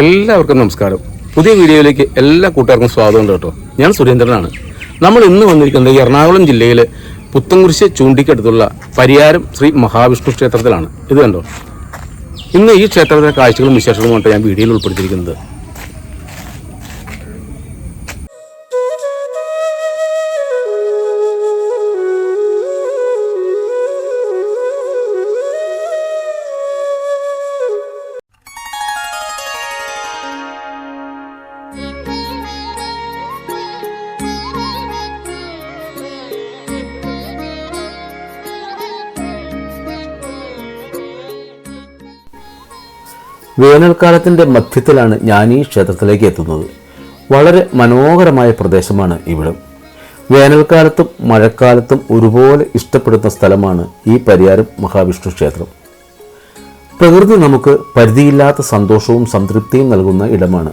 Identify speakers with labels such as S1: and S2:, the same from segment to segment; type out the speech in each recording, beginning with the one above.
S1: എല്ലാവർക്കും നമസ്കാരം. പുതിയ വീഡിയോയിലേക്ക് എല്ലാ കൂട്ടുകാർക്കും സ്വാഗതം ഉണ്ട് കേട്ടോ. ഞാൻ സുരേന്ദ്രനാണ്. നമ്മൾ ഇന്ന് വന്നിരിക്കുന്നത് എറണാകുളം ജില്ലയിലെ പുത്തൻകുരിശ് ചൂണ്ടിക്കടുത്തുള്ള പരിയാരം ശ്രീ മഹാവിഷ്ണു ക്ഷേത്രത്തിലാണ്. ഇത് കണ്ടോ? ഇന്ന് ഈ ക്ഷേത്രത്തിലെ കാഴ്ചകളും വിശേഷങ്ങളുമായിട്ട് ഞാൻ വീഡിയോയിൽ ഉൾപ്പെടുത്തിയിരിക്കുന്നത്. വേനൽക്കാലത്തിന്റെ മധ്യത്തിലാണ് ഞാൻ ഈ ക്ഷേത്രത്തിലേക്ക് എത്തുന്നത്. വളരെ മനോഹരമായ പ്രദേശമാണ് ഇവിടം. വേനൽക്കാലത്തും മഴക്കാലത്തും ഒരുപോലെ ഇഷ്ടപ്പെടുന്ന സ്ഥലമാണ് ഈ പരിയാരം മഹാവിഷ്ണു ക്ഷേത്രം. പ്രകൃതി നമുക്ക് പരിധിയില്ലാത്ത സന്തോഷവും സംതൃപ്തിയും നൽകുന്ന ഇടമാണ്.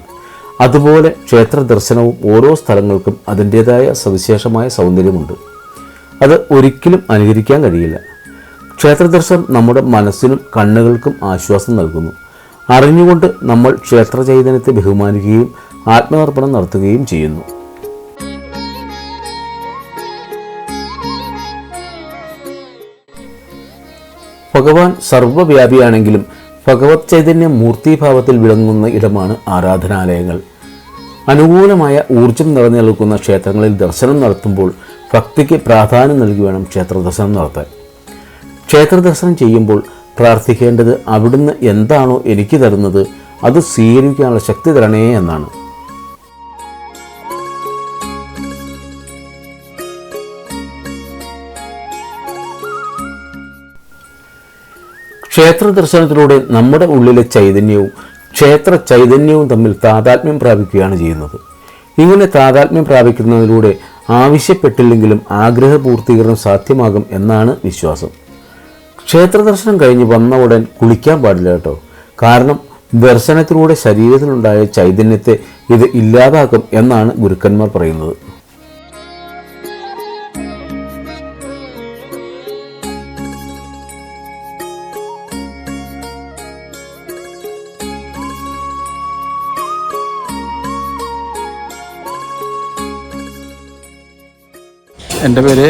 S1: അതുപോലെ ക്ഷേത്ര ദർശനവും ഓരോ സ്ഥലങ്ങൾക്കും അതിന്റേതായ സവിശേഷമായ സൗന്ദര്യമുണ്ട്. അത് ഒരിക്കലും അനുകരിക്കാൻ കഴിയില്ല. ക്ഷേത്രദർശനം നമ്മുടെ മനസ്സിനും കണ്ണുകൾക്കും ആശ്വാസം നൽകുന്നു. അറിഞ്ഞുകൊണ്ട് നമ്മൾ ക്ഷേത്ര ചൈതന്യത്തെ ബഹുമാനിക്കുകയും ആത്മതർപ്പണം നടത്തുകയും ചെയ്യുന്നു. ഭഗവാൻ സർവവ്യാപിയാണെങ്കിലും ഭഗവത് ചൈതന്യ മൂർത്തിഭാവത്തിൽ വിളങ്ങുന്ന ഇടമാണ് ആരാധനാലയങ്ങൾ. അനുകൂലമായ ഊർജം നിറഞ്ഞു നിൽക്കുന്ന ക്ഷേത്രങ്ങളിൽ ദർശനം നടത്തുമ്പോൾ ഭക്തിക്ക് പ്രാധാന്യം നൽകി വേണം ക്ഷേത്ര ദർശനം നടത്താൻ. ക്ഷേത്ര ദർശനം ചെയ്യുമ്പോൾ പ്രാർത്ഥിക്കേണ്ടത് അവിടുന്ന് എന്താണോ എനിക്ക് തരുന്നത് അത് സ്വീകരിക്കാനുള്ള ശക്തി തരണേ എന്നാണ്. ക്ഷേത്ര ദർശനത്തിലൂടെ നമ്മുടെ ഉള്ളിലെ ചൈതന്യവും ക്ഷേത്ര ചൈതന്യവും തമ്മിൽ താതാത്മ്യം പ്രാപിക്കുകയാണ് ചെയ്യുന്നത്. ഇങ്ങനെ താതാത്മ്യം പ്രാപിക്കുന്നതിലൂടെ ആവശ്യപ്പെട്ടില്ലെങ്കിലും ആഗ്രഹപൂർത്തീകരണം സാധ്യമാകും എന്നാണ് വിശ്വാസം. ക്ഷേത്ര ദർശനം കഴിഞ്ഞ് വന്ന ഉടൻ കുളിക്കാൻ പാടില്ല കേട്ടോ. കാരണം ദർശനത്തിലൂടെ ശരീരത്തിലുണ്ടായ ചൈതന്യത്തെ ഇത് ഇല്ലാതാക്കും എന്നാണ് ഗുരുക്കന്മാർ പറയുന്നത്.
S2: എന്റെ പേര്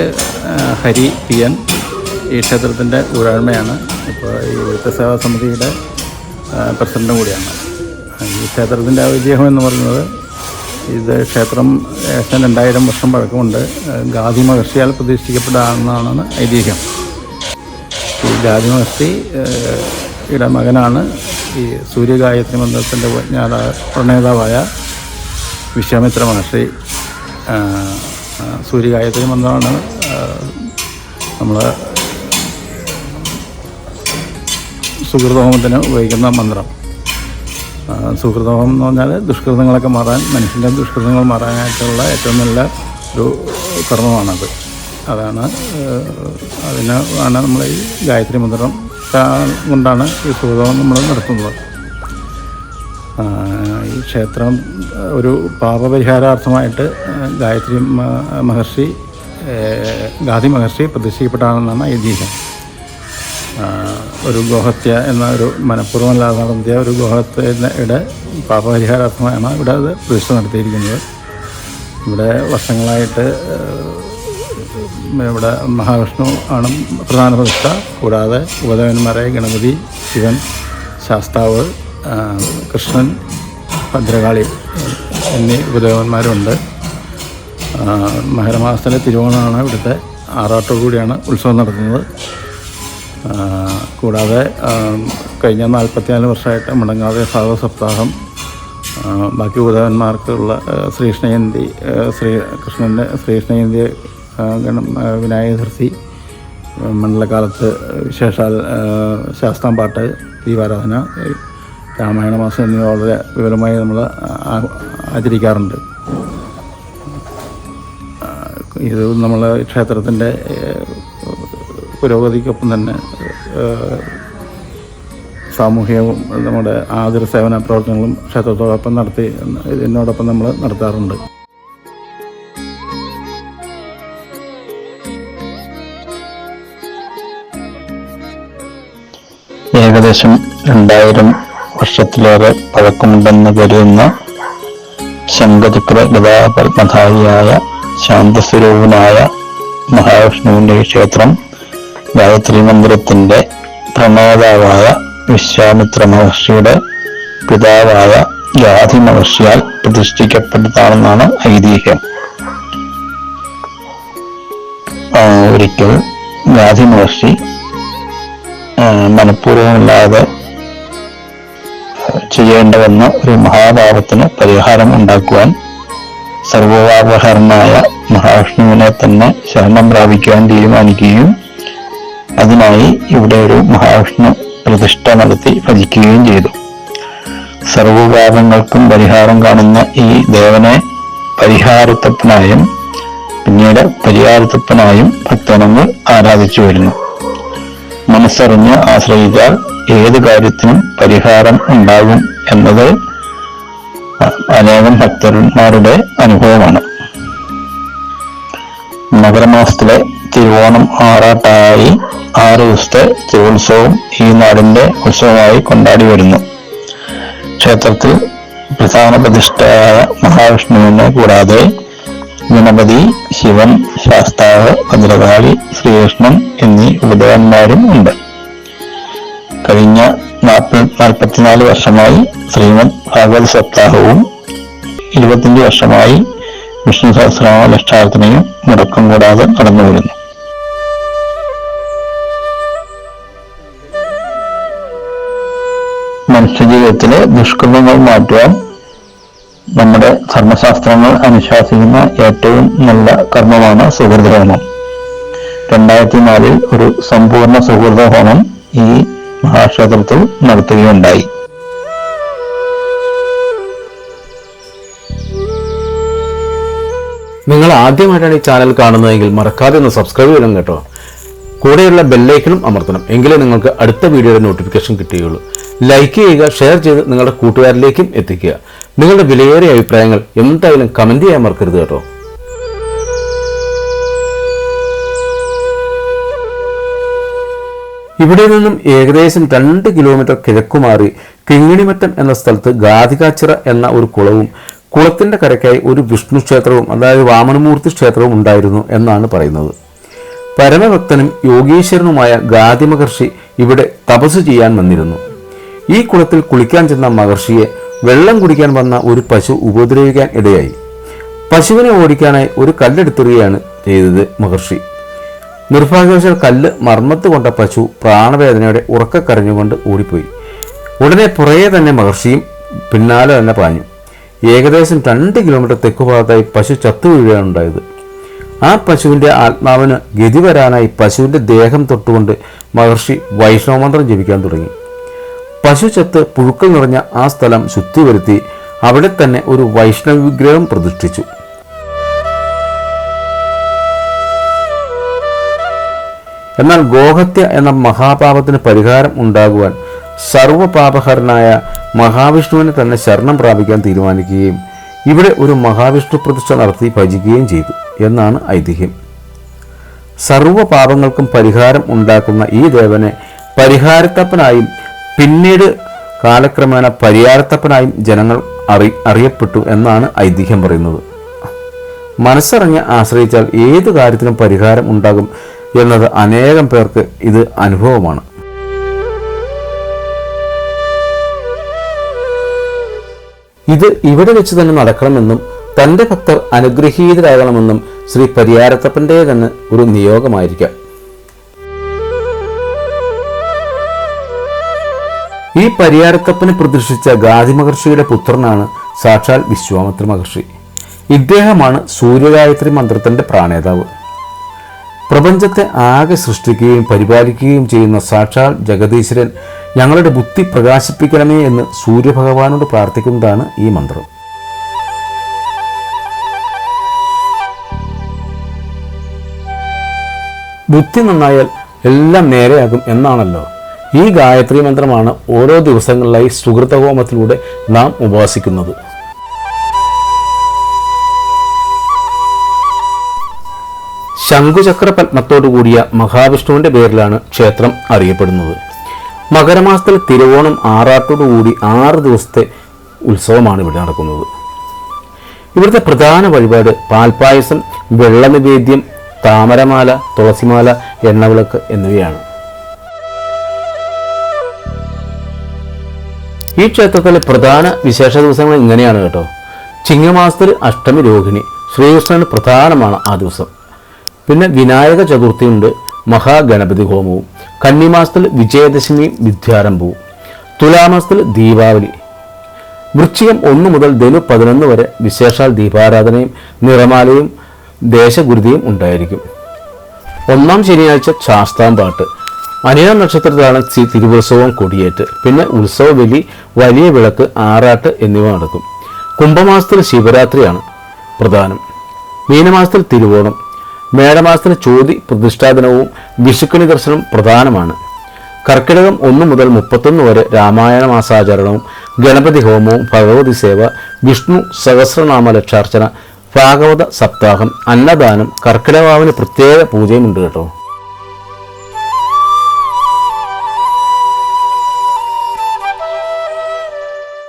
S2: ഹരി പി എൻ. ഈ ക്ഷേത്രത്തിന്റെ ഊരാഴ്മയാണ് ഇപ്പോൾ ഈ ഇവിടുത്തെ സേവാ സമിതിയുടെ പ്രസിഡന്റും കൂടിയാണ്. ഈ ക്ഷേത്രത്തിന്റെ ഐതിഹ്യം എന്ന് പറയുന്നത് ഇത് ക്ഷേത്രം ഏകദേശം രണ്ടായിരം വർഷം പഴക്കമുണ്ട്. ഗാന്ധി മഹർഷിയാൽ പ്രതിഷ്ഠിക്കപ്പെടാമെന്നാണ് ഐതിഹ്യം. ഈ ഗാന്ധി മഹർഷി യുടെ മകനാണ്. ഈ സൂര്യഗായത്രി മന്ത്രത്തിന്റെ പ്രണേതാവായ വിശ്വാമിത്ര മഹർഷി സൂര്യഗായത്രി മന്ത്രമാണ് നമ്മൾ സുഹൃതഹോമത്തിന് ഉപയോഗിക്കുന്ന മന്ത്രം. സുഹൃതഹോമം എന്ന് പറഞ്ഞാൽ ദുഷ്കൃതങ്ങളൊക്കെ മാറാൻ മനുഷ്യന്റെ ദുഷ്കൃതങ്ങൾ മാറാനായിട്ടുള്ള ഏറ്റവും നല്ല ഒരു കർമ്മമാണത്. അതാണ് അതിന് ആണ് നമ്മൾ ഈ ഗായത്രി മന്ത്രം കൊണ്ടാണ് ഈ സുഹൃതഹോമം നമ്മൾ നടത്തുന്നത്. ഈ ക്ഷേത്രം ഒരു പാപപരിഹാരാർത്ഥമായിട്ട് ഗായത്രി മഹർഷി ഗാന്ധി മഹർഷി പ്രതിഷ്ഠിക്കപ്പെട്ടാണെന്നാണ് ഐതിഹ്യം. ഒരു ഗോഹത്യ എന്ന ഒരു മനഃപൂർവമല്ലാതെ നടത്തിയ ഒരു ഗോഹത്യയുടെ പാപപരിഹാരാർത്ഥമാണ് ഇവിടെ അത് പ്രതിഷ്ഠ നടത്തിയിരിക്കുന്നത്. ഇവിടെ വർഷങ്ങളായിട്ട് ഇവിടെ മഹാവിഷ്ണു ആണ് പ്രധാന പ്രതിഷ്ഠ. കൂടാതെ ഉപദേവന്മാരായ ഗണപതി ശിവൻ ശാസ്താവ് കൃഷ്ണൻ ഭദ്രകാളി എന്നീ ഉപദേവന്മാരുണ്ട്. മഹരമാസത്തിലെ തിരുവോണമാണ് ഇവിടുത്തെ ആറാട്ടോടുകൂടിയാണ് ഉത്സവം നടത്തുന്നത്. കൂടാതെ കഴിഞ്ഞ നാൽപ്പത്തിനാല് വർഷമായിട്ട് മുടങ്ങാതെ ഭാഗവ സപ്താഹം ബാക്കി ഉദാഹരന്മാർക്കുള്ള ആ, ശ്രീകൃഷ്ണജയന്തി ശ്രീ കൃഷ്ണന്റെ ശ്രീകൃഷ്ണജയന്തി ഗണ വിനായക മണ്ഡലകാലത്ത് വിശേഷാൽ ശാസ്ത്രം പാട്ട് ദീപാരാധന രാമായണ മാസം എന്നിവ വളരെ വിപുലമായി നമ്മൾ ആചരിക്കാറുണ്ട്. ഇത് നമ്മൾ ക്ഷേത്രത്തിന്റെ പുരോഗതിക്കൊപ്പം തന്നെ സാമൂഹികവും നമ്മുടെ ആതുര സേവന പ്രവർത്തനങ്ങളും ക്ഷേത്രത്തോടൊപ്പം നടത്തി ഇതിനോടൊപ്പം നമ്മൾ നടത്താറുണ്ട്.
S3: ഏകദേശം രണ്ടായിരം വർഷത്തിലേറെ പഴക്കമുണ്ടെന്ന് കരുതുന്ന ശങ്കചക്ര ഗതാപത്മധാരിയായ ശാന്തസ്വരൂപനായ മഹാവിഷ്ണുവിന്റെ ക്ഷേത്രം ഗായത്രി മന്ദിരത്തിന്റെ പ്രണേതാവായ വിശ്വാമിത്ര മഹർഷിയുടെ പിതാവായ ജാതി മഹർഷിയാൽ പ്രതിഷ്ഠിക്കപ്പെട്ടതാണെന്നാണ് ഐതിഹ്യം. ഒരിക്കൽ ഗാന്ധി മഹർഷി മനഃപൂർവമില്ലാതെ ചെയ്യേണ്ട വന്ന ഒരു മഹാഭാവത്തിന് പരിഹാരം ഉണ്ടാക്കുവാൻ സർവവാപഹരനായ മഹാവിഷ്ണുവിനെ തന്നെ ശരണം പ്രാപിക്കുവാൻ തീരുമാനിക്കുകയും അതിനായി ഇവിടെ ഒരു മഹാവിഷ്ണു പ്രതിഷ്ഠ നടത്തി ഭജിക്കുകയും ചെയ്തു. സർവപാപങ്ങൾക്കും പരിഹാരം കാണുന്ന ഈ ദേവനെ പരിഹാരത്തപ്പനായും പിന്നീട് പരിഹാരത്തപ്പനായും ഭക്തജനങ്ങൾ ആരാധിച്ചു വരുന്നു. മനസ്സറിഞ്ഞ് ആശ്രയിച്ചാൽ ഏത് കാര്യത്തിനും പരിഹാരം ഉണ്ടാകും എന്നത് അനേകം ഭക്തന്മാരുടെ അനുഭവമാണ്. മകരമാസത്തിലെ തിരുവോണം ആറാട്ടായി ആറ് ദിവസത്തെ തിരുവുത്സവം ഈ നാടിന്റെ ഉത്സവമായി കൊണ്ടാടി വരുന്നു. ക്ഷേത്രത്തിൽ പ്രധാന പ്രതിഷ്ഠയായ മഹാവിഷ്ണുവിനെ കൂടാതെ ഗണപതി ശിവൻ ശാസ്താവ് ഭദ്രകാളി ശ്രീകൃഷ്ണൻ എന്നീ ഉപദേവന്മാരും ഉണ്ട്. കഴിഞ്ഞ നാൽപ്പ നാൽപ്പത്തിനാല് വർഷമായി ശ്രീമദ് ഭാഗവത് സപ്താഹവും ഇരുപത്തിയഞ്ച് വർഷമായി വിഷ്ണു സഹസ്രനാമ ലക്ഷാർത്ഥനയും മുടക്കം കൂടാതെ നടന്നു വരുന്നു മനുഷ്യജീവിതത്തിലെ ദുഷ്കൃതങ്ങൾ മാറ്റുവാൻ നമ്മുടെ ധർമ്മശാസ്ത്രങ്ങൾ അനുശാസിക്കുന്ന ഏറ്റവും നല്ല കർമ്മമാണ് സുഹൃത ഹോമം. രണ്ടായിരത്തി നാലിൽ ഒരു സമ്പൂർണ സുഹൃത ഹോമം ഈ മഹാക്ഷേത്രത്തിൽ നടത്തുകയുണ്ടായി.
S1: നിങ്ങൾ ആദ്യമായിട്ടാണ് ഈ ചാനൽ കാണുന്നതെങ്കിൽ മറക്കാതെ ഒന്ന് സബ്സ്ക്രൈബ് ചെയ്യണം കേട്ടോ. കൂടെയുള്ള ബെല്ലൈക്കണും അമർത്തണം. എങ്കിലേ നിങ്ങൾക്ക് അടുത്ത വീഡിയോയുടെ നോട്ടിഫിക്കേഷൻ കിട്ടുകയുള്ളൂ ലൈക്ക് ചെയ്യുക ഷെയർ ചെയ്ത് നിങ്ങളുടെ കൂട്ടുകാരിലേക്കും എത്തിക്കുക. നിങ്ങളുടെ വിലയേറിയ അഭിപ്രായങ്ങൾ എന്തായാലും കമന്റ് ചെയ്യാൻ മറക്കരുത് കേട്ടോ. ഇവിടെ നിന്നും ഏകദേശം രണ്ട് കിലോമീറ്റർ കിഴക്കുമാറി കിങ്ങിണിമറ്റം എന്ന സ്ഥലത്ത് ഗാധികാച്ചിറ എന്ന ഒരു കുളവും കുളത്തിന്റെ കരയ്ക്കായി ഒരു വിഷ്ണു ക്ഷേത്രവും അതായത് വാമനമൂർത്തി ക്ഷേത്രവും ഉണ്ടായിരുന്നു എന്നാണ് പറയുന്നത്. പരമഭക്തനും യോഗീശ്വരനുമായ ഗാദിമഹർഷി ഇവിടെ തപസ് ചെയ്യാൻ വന്നിരുന്നു. ഈ കുളത്തിൽ കുളിക്കാൻ ചെന്ന മഹർഷിയെ വെള്ളം കുടിക്കാൻ വന്ന ഒരു പശു ഉപദ്രവിക്കാൻ ഇടയായി. പശുവിനെ ഓടിക്കാനായി ഒരു കല്ലെടുത്തുകയാണ് ചെയ്തത് മഹർഷി. നിർഭാഗ്യവശാൽ കല്ല് മർമ്മത്ത് കൊണ്ട പശു പ്രാണവേദനയോടെ ഉറക്കക്കരഞ്ഞുകൊണ്ട് ഓടിപ്പോയി. ഉടനെ പുറകെ തന്നെ മഹർഷിയും പിന്നാലെ തന്നെ പാഞ്ഞു. ഏകദേശം രണ്ട് കിലോമീറ്റർ തെക്കുഭാഗത്തായി പശു ചത്തുവീഴുകയാണ് ഉണ്ടായത് ആ പശുവിന്റെ ആത്മാവിന് ഗതി വരാനായി പശുവിന്റെ ദേഹം തൊട്ടുകൊണ്ട് മഹർഷി വൈഷ്ണവമന്ത്രം ജപിക്കാൻ തുടങ്ങി. പശു ചത്ത് പുഴുക്കൾ നിറഞ്ഞ ആ സ്ഥലം ശുദ്ധി വരുത്തി അവിടെ തന്നെ ഒരു വൈഷ്ണവ വിഗ്രഹം പ്രതിഷ്ഠിച്ചു. എന്നാൽ ഗോഹത്യ എന്ന മഹാപാപത്തിന് പരിഹാരം ഉണ്ടാകുവാൻ സർവപാപഹരനായ മഹാവിഷ്ണുവിനെ തന്നെ ശരണം പ്രാപിക്കാൻ തീരുമാനിക്കുകയും ഇവിടെ ഒരു മഹാവിഷ്ണു പ്രതിഷ്ഠ നടത്തി ഭജിക്കുകയും ചെയ്തു എന്നാണ് ഐതിഹ്യം. സർവപാപങ്ങൾക്കും പരിഹാരം ഉണ്ടാക്കുന്ന ഈ ദേവനെ പരിഹാരത്തപ്പനായും പിന്നീട് കാലക്രമേണ പരിയാരത്തപ്പനായും ജനങ്ങൾ അറി അറിയപ്പെട്ടു എന്നാണ് ഐതിഹ്യം പറയുന്നത്. മനസ്സറിഞ്ഞ് ആശ്രയിച്ചാൽ ഏത് കാര്യത്തിനും പരിഹാരം ഉണ്ടാകും എന്നത് അനേകം പേർക്ക് ഇത് അനുഭവമാണ്. ഇത് ഇവിടെ വെച്ച് തന്നെ നടക്കണമെന്നും തന്റെ ഭക്തർ അനുഗ്രഹീതരാകണമെന്നും ശ്രീ പരിയാരത്തപ്പന്റെ തന്നെ ഒരു നിയോഗമായിരിക്കാം. ഈ പരിയാരത്തപ്പനെ പ്രതിഷ്ഠിച്ച ഗാന്ധി മഹർഷിയുടെ പുത്രനാണ് സാക്ഷാൽ വിശ്വാമിത്ര മഹർഷി. ഇദ്ദേഹമാണ് സൂര്യഗായത്രി മന്ത്രത്തിന്റെ പ്രാണേതാവ്. പ്രപഞ്ചത്തെ ആകെ സൃഷ്ടിക്കുകയും പരിപാലിക്കുകയും ചെയ്യുന്ന സാക്ഷാൽ ജഗദീശ്വരൻ ഞങ്ങളുടെ ബുദ്ധി പ്രകാശിപ്പിക്കണമേ എന്ന് സൂര്യഭഗവാനോട് പ്രാർത്ഥിക്കുന്നതാണ് ഈ മന്ത്രം. ബുദ്ധി നന്നായാൽ എല്ലാം നേരെയാകും എന്നാണല്ലോ ഈ ഗായത്രി മന്ത്രമാണ് ഓരോ ദിവസങ്ങളിലായി സുഹൃത്തഹോമത്തിലൂടെ നാം ഉപാസിക്കുന്നത് ശംഖുചക്ര പത്മത്തോടു കൂടിയ മഹാവിഷ്ണുവിന്റെ പേരിലാണ് ക്ഷേത്രം അറിയപ്പെടുന്നത്. മകരമാസത്തിൽ തിരുവോണം ആറാട്ടോടുകൂടി ആറ് ദിവസത്തെ ഉത്സവമാണ് ഇവിടെ നടക്കുന്നത്. ഇവിടുത്തെ പ്രധാന വഴിപാട് പാൽപ്പായസം വെള്ളനിവേദ്യം താമരമാല തുളസിമാല എണ്ണവിളക്ക് എന്നിവയാണ്. ഈ ക്ഷേത്രത്തിലെ പ്രധാന വിശേഷ ദിവസങ്ങൾ ഇങ്ങനെയാണ് കേട്ടോ. ചിങ്ങമാസത്തിൽ അഷ്ടമി രോഹിണി ശ്രീകൃഷ്ണന് പ്രധാനമാണ് ആ ദിവസം. പിന്നെ വിനായക ചതുർത്ഥി ഉണ്ട് മഹാഗണപതി ഹോമവും. കന്നിമാസത്തിൽ വിജയദശമിയും വിദ്യാരംഭവും. തുലാമാസത്തിൽ ദീപാവലി. വൃശ്ചികം ഒന്ന് മുതൽ ധനു പതിനൊന്ന് വരെ വിശേഷാൽ ദീപാരാധനയും നിറമാലയും ദേശഗുരുതിയും ഉണ്ടായിരിക്കും. ഒന്നാം ശനിയാഴ്ച ശാസ്താംപാട്ട് അനിയ നക്ഷത്രത്തിലാണ് തിരുവുത്സവം കൊടിയേറ്റ്. പിന്നെ ഉത്സവ ബലി വലിയ വിളക്ക് ആറാട്ട് എന്നിവ നടക്കും. കുംഭമാസത്തിൽ ശിവരാത്രിയാണ് പ്രധാനം. മീനമാസത്തിൽ തിരുവോണം. മേടമാസത്തിൽ ചോതി പ്രതിഷ്ഠാദിനവും വിഷുക്കണി ദർശനം പ്രധാനമാണ്. കർക്കിടകം ഒന്ന് മുതൽ മുപ്പത്തൊന്ന് വരെ രാമായണ മാസാചരണവും ഗണപതി ഹോമവും ഭഗവതി സേവ വിഷ്ണു സഹസ്രനാമ ലക്ഷാർച്ചന ഭാഗവത സപ്താഹം അന്നദാനം കർക്കിടകാവിന് പ്രത്യേക പൂജയും ഉണ്ട് കേട്ടോ.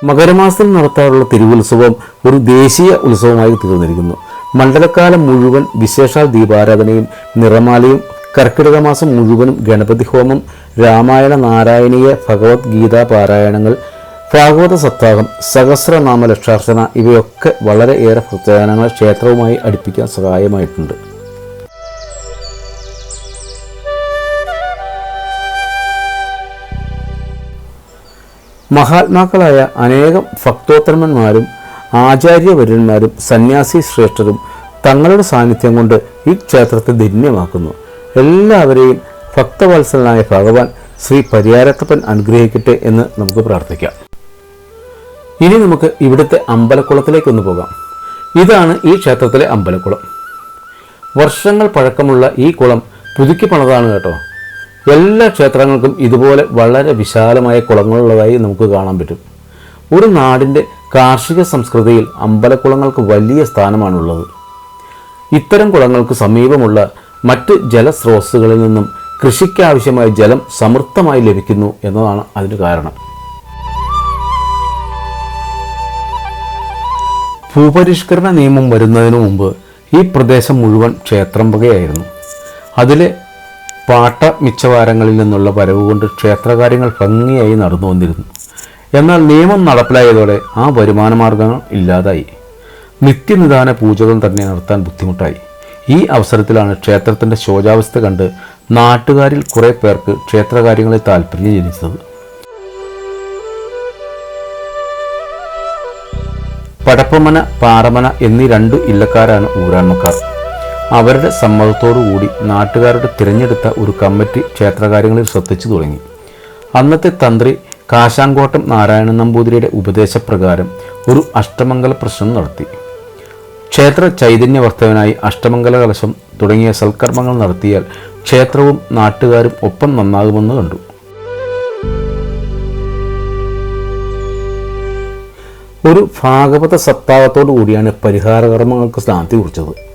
S1: മകരമാസത്തിൽ നടത്താറുള്ള തിരുവുത്സവം ഒരു ദേശീയ ഉത്സവമായി തീർന്നിരിക്കുന്നു. മണ്ഡലക്കാലം മുഴുവൻ വിശേഷാൽ ദീപാരാധനയും നിറമാലയും കർക്കിടക മാസം മുഴുവനും ഗണപതി ഹോമം രാമായണ നാരായണീയ ഭഗവത്ഗീത പാരായണങ്ങൾ ഭാഗവത സപ്താഹം സഹസ്രനാമ ലക്ഷാർച്ചന ഇവയൊക്കെ വളരെയേറെ പ്രത്യേകങ്ങൾ ക്ഷേത്രവുമായി അടുപ്പിക്കാൻ സഹായമായിട്ടുണ്ട്. മഹാത്മാക്കളായ അനേകം ഭക്തോത്തരന്മാരും ആചാര്യവര്യന്മാരും സന്യാസി ശ്രേഷ്ഠരും തങ്ങളുടെ സാന്നിധ്യം കൊണ്ട് ഈ ക്ഷേത്രത്തെ ധന്യമാക്കുന്നു. എല്ലാവരെയും ഭക്തവത്സലനായ ഭഗവാൻ ശ്രീ പരിയാരത്തപ്പൻ അനുഗ്രഹിക്കട്ടെ എന്ന് നമുക്ക് പ്രാർത്ഥിക്കാം. ഇനി നമുക്ക് ഇവിടുത്തെ അമ്പലക്കുളത്തിലേക്കൊന്ന് പോകാം. ഇതാണ് ഈ ക്ഷേത്രത്തിലെ അമ്പലക്കുളം. വർഷങ്ങൾ പഴക്കമുള്ള ഈ കുളം പുതുക്കി പണിതാണ് കേട്ടോ. എല്ലാ ക്ഷേത്രങ്ങൾക്കും ഇതുപോലെ വളരെ വിശാലമായ കുളങ്ങളുള്ളതായി നമുക്ക് കാണാൻ പറ്റും. ഒരു നാടിന്റെ കാർഷിക സംസ്കൃതിയിൽ അമ്പലക്കുളങ്ങൾക്ക് വലിയ സ്ഥാനമാണുള്ളത്. ഇത്തരം കുളങ്ങൾക്ക് സമീപമുള്ള മറ്റ് ജലസ്രോതസ്സുകളിൽ നിന്നും കൃഷിക്കാവശ്യമായ ജലം സമൃദ്ധമായി ലഭിക്കുന്നു എന്നതാണ് അതിന് കാരണം. ഭൂപരിഷ്കരണ നിയമം വരുന്നതിന് മുമ്പ് ഈ പ്രദേശം മുഴുവൻ ക്ഷേത്രം വകയായിരുന്നു. അതിലെ പാട്ട മിച്ചവാരങ്ങളിൽ നിന്നുള്ള വരവ് കൊണ്ട് ക്ഷേത്രകാര്യങ്ങൾ ഭംഗിയായി നടന്നു വന്നിരുന്നു എന്നാൽ നിയമം നടപ്പിലായതോടെ ആ വരുമാന മാർഗങ്ങൾ ഇല്ലാതായി. നിത്യനിദാന പൂജകൾ തന്നെ നടത്താൻ ബുദ്ധിമുട്ടായി. ഈ അവസരത്തിലാണ് ക്ഷേത്രത്തിന്റെ ശോചാവസ്ഥ കണ്ട് നാട്ടുകാരിൽ കുറേ പേർക്ക് ക്ഷേത്രകാര്യങ്ങളിൽ താല്പര്യം ജനിച്ചത്. പടപ്പമന പാറമന എന്നീ രണ്ട് ഇല്ലക്കാരാണ് ഊരാൺമക്കാർ അവരുടെ സമ്മതത്തോടുകൂടി നാട്ടുകാരുടെ തിരഞ്ഞെടുത്ത ഒരു കമ്മിറ്റി ക്ഷേത്രകാര്യങ്ങളിൽ ശ്രദ്ധിച്ചു തുടങ്ങി. അന്നത്തെ തന്ത്രി കാശാങ്കോട്ടം നാരായണൻ നമ്പൂതിരിയുടെ ഉപദേശപ്രകാരം ഒരു അഷ്ടമംഗല പ്രശ്നം നടത്തി. ക്ഷേത്ര ചൈതന്യവർദ്ധവനായി അഷ്ടമംഗല കലശം തുടങ്ങിയ സൽക്കർമ്മങ്ങൾ നടത്തിയാൽ ക്ഷേത്രവും നാട്ടുകാരും ഒപ്പം നന്നാകുമെന്ന് കണ്ടു. ഒരു ഭാഗവത സപ്താഹത്തോടു കൂടിയാണ് പരിഹാരകർമ്മങ്ങൾക്ക് സ്ഥാനത്തി കുറിച്ചത്.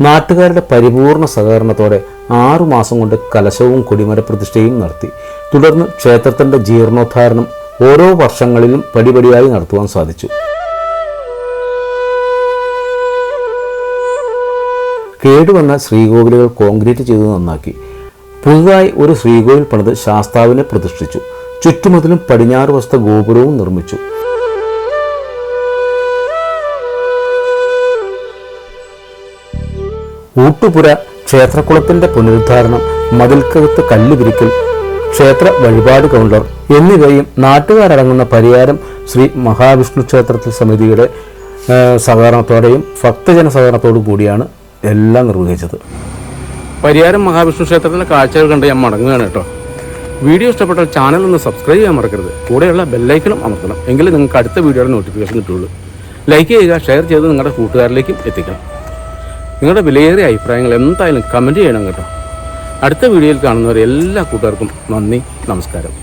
S1: നാട്ടുകാരുടെ പരിപൂർണ സഹകരണത്തോടെ ആറുമാസം കൊണ്ട് കലശവും കൊടിമര പ്രതിഷ്ഠയും നടത്തി. തുടർന്ന് ക്ഷേത്രത്തിന്റെ ജീർണോദ്ധാരണം ഓരോ വർഷങ്ങളിലും പടിപടിയായി നടത്തുവാൻ സാധിച്ചു. കേടുവന്ന ശ്രീകോവിലുകൾ കോൺക്രീറ്റ് ചെയ്ത് നന്നാക്കി. പുതുതായി ഒരു ശ്രീകോവിൽ പണിത് ശാസ്താവിനെ പ്രതിഷ്ഠിച്ചു. ചുറ്റുമതിലും പടിഞ്ഞാറ് വസ്ത ഗോപുരവും നിർമ്മിച്ചു. ഊട്ടുപുര ക്ഷേത്രക്കുളത്തിന്റെ പുനരുദ്ധാരണം മതിൽക്കകത്ത് കല്ലുപിരിക്കൽ ക്ഷേത്ര വഴിപാട് കൗണ്ടർ എന്നിവയും നാട്ടുകാരടങ്ങുന്ന പരിയാരം ശ്രീ മഹാവിഷ്ണു ക്ഷേത്രത്തിൽ സമിതിയുടെ സഹകരണത്തോടെയും ഭക്തജന സഹകരണത്തോടു കൂടിയാണ് എല്ലാം നിർവഹിച്ചത്.
S3: പരിയാരം മഹാവിഷ്ണു ക്ഷേത്രത്തിലെ കാഴ്ചകൾ കണ്ട് ഞാൻ മടങ്ങുകയാണ് കേട്ടോ. വീഡിയോ ഇഷ്ടപ്പെട്ടാൽ ചാനൽ ഒന്ന് സബ്സ്ക്രൈബ് ചെയ്യാൻ മറക്കരുത്. കൂടെയുള്ള ബെല്ലൈക്കണം അമർത്തണം. എങ്കിലും നിങ്ങൾക്ക് അടുത്ത വീഡിയോയുടെ നോട്ടിഫിക്കേഷൻ കിട്ടുള്ളൂ ലൈക്ക് ചെയ്യുക ഷെയർ ചെയ്ത് നിങ്ങളുടെ കൂട്ടുകാരിലേക്കും എത്തിക്കണം നിങ്ങളുടെ വിലയേറിയ അഭിപ്രായങ്ങൾ എന്തായാലും കമന്റ് ചെയ്യണം കേട്ടോ. അടുത്ത വീഡിയോയിൽ കാണുന്നവരെ എല്ലാ കൂട്ടുകാർക്കും നന്ദി നമസ്കാരം.